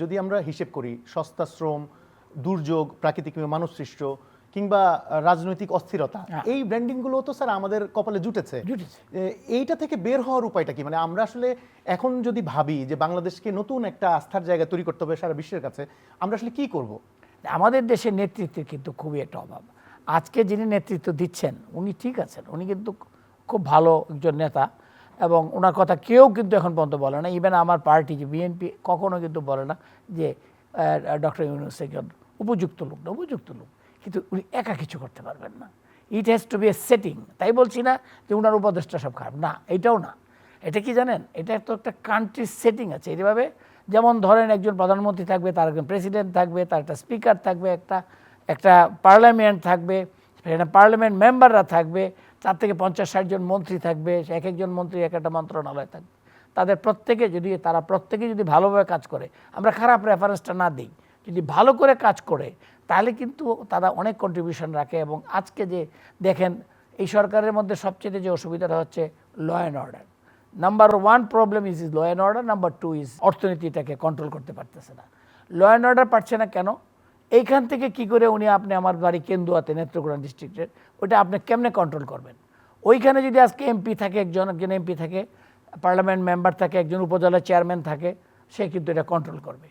যদি আমরা হিসেব করি সস্তা শ্রম দুর্যোগ প্রাকৃতিক মানুষ সৃষ্ট কিংবা রাজনৈতিক অস্থিরতা হ্যাঁ। এই ব্র্যান্ডিংগুলো তো স্যার আমাদের কপালে জুটেছে। এইটা থেকে বের হওয়ার উপায়টা কি? মানে আমরা আসলে এখন যদি ভাবি যে বাংলাদেশকে নতুন একটা আস্থার জায়গা তৈরি করতে হবে সারা বিশ্বের কাছে আমরা আসলে কি করব? আমাদের দেশের নেতৃত্বের কিন্তু খুবই একটা অভাব। আজকে যিনি নেতৃত্ব দিচ্ছেন উনি ঠিক আছেন। উনি কিন্তু খুব ভালো একজন নেতা। এবং ওনার কথা কেউ কিন্তু এখন পর্যন্ত বলে না। ইভেন আমার পার্টি যে বিএনপি কখনো কিন্তু বলে না যে ডক্টর ইউনুস একজন উপযুক্ত লোক না, উপযুক্ত লোক। কিন্তু উনি একা কিছু করতে পারবেন না। It has to be a setting তাই বলছি না যে ওনার উপদেশটা সব খারাপ। না, এটাও না। এটা কি জানেন? এটা তো একটা কান্ট্রির সেটিং আছে। এইভাবে যেমন ধরেন একজন প্রধানমন্ত্রী থাকবে, তার একজন প্রেসিডেন্ট থাকবে, তার একটা স্পিকার থাকবে, একটা একটা পার্লামেন্ট থাকবে, সেখানে পার্লামেন্ট মেম্বাররা থাকবে তার থেকে পঞ্চাশ, ষাট জন মন্ত্রী থাকবে, এক একজন মন্ত্রী এক একটা মন্ত্রণালয় থাকবে। তাদের প্রত্যেকে যদি, তারা প্রত্যেকে যদি ভালোভাবে কাজ করে, আমরা খারাপ রেফারেন্সটা না দিই, যদি ভালো করে কাজ করে, তাহলে কিন্তু তারা অনেক কন্ট্রিবিউশন রাখে এবং আজকে যে দেখেন, এই সরকারের মধ্যে সবচেয়ে যে অসুবিধাটা হচ্ছে law and order number one problem is is law and order number two is অর্থনীতিটাকে control করতে পারতেছে না। ল অ্যান্ড অর্ডার পারছে না কেন? এইখান থেকে কি করে উনি আপনি আমার বাড়ি কেন্দুয়াতে, নেত্রকোনা ডিস্ট্রিক্টের ওটা আপনি কেমনে কন্ট্রোল করবেন? ওইখানে যদি আজকে এমপি থাকে, একজন একজন এমপি থাকে পার্লামেন্ট মেম্বার থাকে, একজন উপজেলা চেয়ারম্যান থাকে, সে কিন্তু এটা কন্ট্রোল করবে।